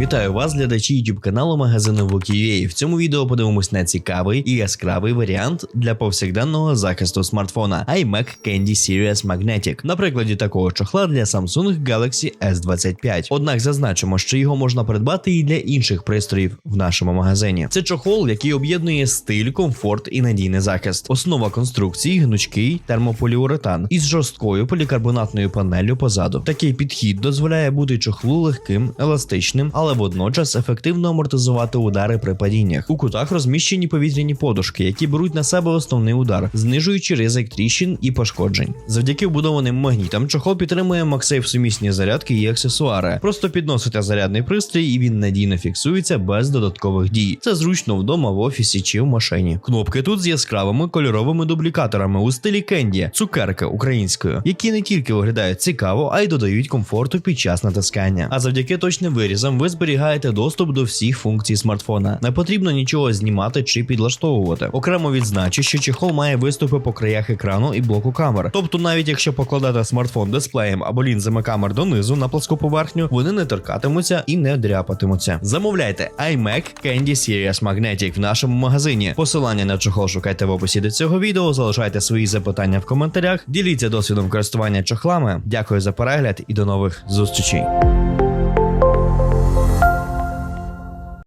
Вітаю вас, глядачі YouTube каналу магазину Вукі.ua. В цьому відео подивимось на цікавий і яскравий варіант для повсякденного захисту смартфона iMac Candy Series Magnetic на прикладі такого чохла для Samsung Galaxy S25. Однак зазначимо, що його можна придбати і для інших пристроїв в нашому магазині. Це чохол, який об'єднує стиль, комфорт і надійний захист. Основа конструкції гнучкий термополіуретан із жорсткою полікарбонатною панеллю позаду. Такий підхід дозволяє бути чохлу легким, еластичним, але водночас ефективно амортизувати удари при падіннях. У кутах розміщені повітряні подушки, які беруть на себе основний удар, знижуючи ризик тріщин і пошкоджень. Завдяки вбудованим магнітам чохол підтримує MagSafe сумісні зарядки і аксесуари. Просто підносите зарядний пристрій, і він надійно фіксується без додаткових дій. Це зручно вдома, в офісі чи в машині. Кнопки тут з яскравими кольоровими дублікаторами у стилі Кенді, цукерка українською, які не тільки виглядають цікаво, а й додають комфорту під час натискання. А завдяки точним вирізам ви зберігаєте доступ до всіх функцій смартфона. Не потрібно нічого знімати чи підлаштовувати. Окремо відзначу, що чехол має виступи по краях екрану і блоку камер. Тобто, навіть якщо покладати смартфон дисплеєм або лінзами камер донизу на пласку поверхню, вони не торкатимуться і не дряпатимуться. Замовляйте iMac Candy Series Magnetic в нашому магазині. Посилання на чохол шукайте в описі до цього відео. Залишайте свої запитання в коментарях. Діліться досвідом користування чохлами. Дякую за перегляд і до нових зустрічей.